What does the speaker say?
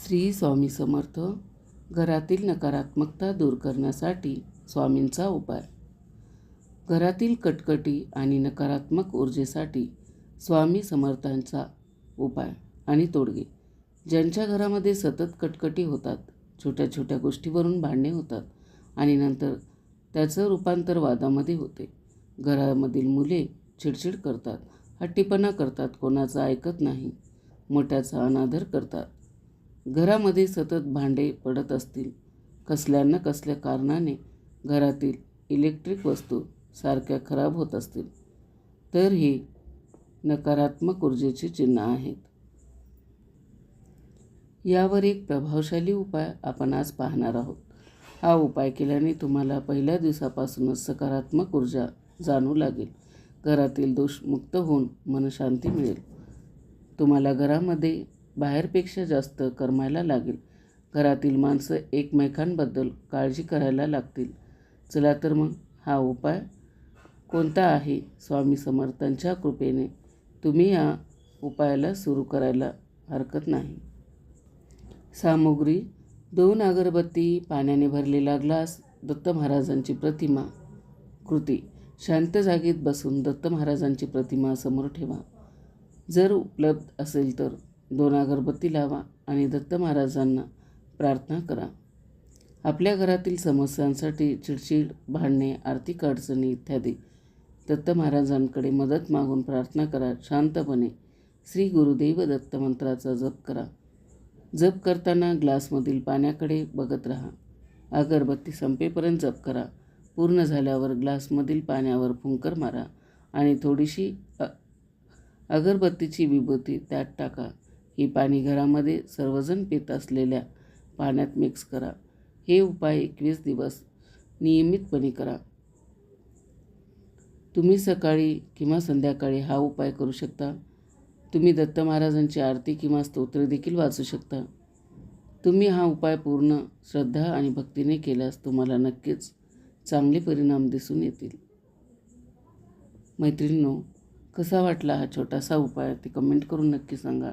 श्री स्वामी समर्थ घरातील नकारात्मकता दूर करण्यासाठी स्वामींचा उपाय. घरातील कटकटी आणि नकारात्मक ऊर्जेसाठी स्वामी समर्थांचा उपाय आणि तोडगे. ज्यांच्या घरामध्ये सतत कटकटी होतात छोट्या छोट्या गोष्टीवरून भांडणे होतात आणि नंतर त्याचं रूपांतर वादामध्ये होते. घरामधील मुले चिडचिड करतात हट्टीपणा करतात कोणाचं ऐकत नाही मोठ्याचा अनादर करतात. घरामध्ये सतत भांडे पडत असतील. कसल्या न कसल्या कारणाने घरातील इलेक्ट्रिक वस्तू सारख्या खराब होत असतील. तर हे नकारात्मक ऊर्जेचे चिन्ह आहेत. यावर एक प्रभावशाली उपाय आपण आज पाहणार आहोत. हा उपाय केल्याने तुम्हाला पहिल्या दिवसापासूनच सकारात्मक ऊर्जा जाणू लागेल. घरातील दोष मुक्त होऊन मनशांती मिळेल. तुम्हाला घरामध्ये बाहेरपेक्षा जास्त करमायला लागेल. घरातील माणसं एकमेकांबद्दल काळजी करायला लागतील. चला तर मग हा उपाय कोणता आहे? स्वामी समर्थांच्या कृपेने तुम्ही या उपायाला सुरू करायला हरकत नाही. सामुग्री दोन अगरबत्ती पाण्याने भरलेला ग्लास दत्त महाराजांची प्रतिमा कृती. शांत जागेत बसून दत्त महाराजांची प्रतिमा समोर ठेवा. जर उपलब्ध असेल तर. दोन अगरबत्ती लावा आणि दत्त महाराजांना प्रार्थना करा. आपल्या घरातील समस्यांसाठी चिडचिड भांडणे आर्थिक अडचणी इत्यादी दत्त महाराजांकडे मदत मागून प्रार्थना करा. शांतपणे श्री गुरुदेव दत्त मंत्राचा जप करा. जप करताना ग्लासमधील पाण्याकडे बघत राहा. अगरबत्ती संपेपर्यंत जप करा. पूर्ण झाल्यावर ग्लासमधील पाण्यावर फुंकर मारा आणि थोडीशी अगरबत्तीची विभूती त्यात टाका. ही पाणी घरामध्ये सर्वजण पित असलेल्या पाण्यात मिक्स करा. हे उपाय एकवीस दिवस नियमितपणे करा. तुम्ही सकाळी किंवा संध्याकाळी हा उपाय करू शकता. तुम्ही दत्त महाराजांची आरती किंवा स्तोत्र देखील वाचू शकता. तुम्ही हा उपाय पूर्ण श्रद्धा आणि भक्तीने केल्यास तुम्हाला नक्कीच चांगले परिणाम दिसून येतील. मैत्रिणींनो कसा वाटला हा छोटासा उपाय ते कमेंट करून नक्की सांगा.